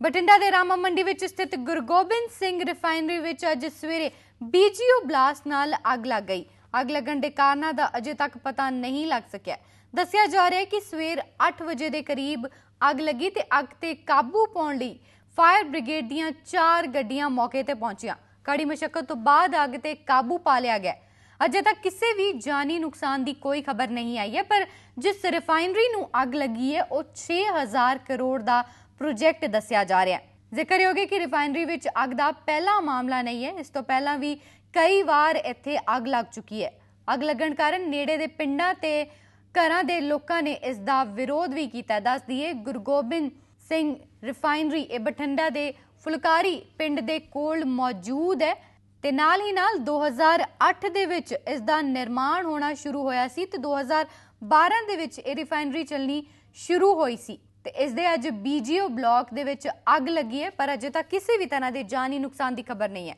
ਬਠਿੰਡਾ ਦੇ ਰਾਮਾ ਮੰਡੀ ਵਿੱਚ ਸਥਿਤ ਗੁਰੂ ਸਿੰਘ ਰਿਫਾਈਨਰੀ ਵਿੱਚ ਅੱਜ ਸਵੇਰੇ ਬੀਜੀਓ ਬਲਾਸਟ ਨਾਲ ਅੱਗ ਲੱਗ ਗਈ। ਅੱਗ ਲੱਗਣ ਦੇ ਕਾਰਨਾਂ ਦਾ ਅਜੇ ਤੱਕ ਪਤਾ ਨਹੀਂ ਲੱਗ ਸਕਿਆ। ਦੱਸਿਆ ਜਾ ਰਿਹਾ ਹੈ ਕਿ ਸਵੇਰ 8 ਵਜੇ ਦੇ ਕਰੀਬ ਅੱਗ ਲੱਗੀ ਤੇ ਅੱਗ ਤੇ ਕਾਬੂ ਪਾਉਣ ਲਈ ਫਾਇਰ ਬ੍ਰਿਗੇਡ ਦੀਆਂ 4 ਗੱਡੀਆਂ ਮੌਕੇ ਤੇ ਪਹੁੰਚੀਆਂ। ਕੜੀ ਮਸ਼ੱਕਤ ਤੋਂ ਬਾਅਦ ਅੱਗ ਤੇ ਕਾਬੂ ਪਾ ਲਿਆ ਗਿਆ। ਅਜੇ ਤੱਕ ਕਿਸੇ ਵੀ ਜਾਨੀ ਨੁਕਸਾਨ ਦੀ ਕੋਈ ਖਬਰ ਨਹੀਂ ਆਈ ਹੈ, ਪਰ ਜਿਸ ਰਿਫਾਈਨਰੀ ਨੂੰ ਅੱਗ ਲੱਗੀ ਹੈ, ਉਹ 6000 ਕਰੋੜ ਦਾ ਪ੍ਰੋਜੈਕਟ ਦੱਸਿਆ ਜਾ ਰਿਹਾ ਹੈ। ਜ਼ਿਕਰਯੋਗ ਹੈ ਕਿ ਰਿਫਾਈਨਰੀ ਵਿੱਚ ਅੱਗ ਦਾ ਪਹਿਲਾ ਮਾਮਲਾ ਨਹੀਂ ਹੈ। ਇਸ ਤੋਂ ਪਹਿਲਾਂ ਵੀ ਕਈ ਵਾਰ ਇੱਥੇ ਅੱਗ ਲੱਗ ਚੁੱਕੀ ਹੈ। ਅੱਗ ਲੱਗਣ ਕਾਰਨ ਨੇੜੇ ਦੇ ਪਿੰਡਾਂ ਤੇ ਘਰਾਂ ਦੇ ਲੋਕਾਂ ਨੇ ਇਸ ਦਾ ਵਿਰੋਧ ਵੀ ਕੀਤਾ। ਦੱਸ ਦਈਏ, ਗੁਰੂ ਗੋਬਿੰਦ ਸਿੰਘ ਰਿਫਾਈਨਰੀ ਇਹ ਬਠਿੰਡਾ ਦੇ ਫੁਲਕਾਰੀ ਪਿੰਡ ਦੇ ਕੋਲ ਮੌਜੂਦ ਹੈ ਤੇ ਨਾਲ ਹੀ ਨਾਲ 2008 ਦੇ ਵਿੱਚ ਇਸ ਦਾ ਨਿਰਮਾਣ ਹੋਣਾ ਸ਼ੁਰੂ ਹੋਇਆ ਸੀ ਤੇ 2012 ਦੇ ਵਿੱਚ ਇਹ ਰਿਫਾਈਨਰੀ ਚੱਲਣੀ ਸ਼ੁਰੂ ਹੋਈ ਸੀ। ਤੇ ਇਸ ਦੇ ਅੱਜ ਬੀਜੀਓ ਬਲਾਕ ਦੇ ਵਿੱਚ ਅੱਗ ਲੱਗੀ ਹੈ, ਪਰ ਅਜੇ ਤੱਕ ਕਿਸੇ ਵੀ ਤਰ੍ਹਾਂ ਦੇ ਜਾਨੀ ਨੁਕਸਾਨ ਦੀ ਖਬਰ ਨਹੀਂ ਹੈ।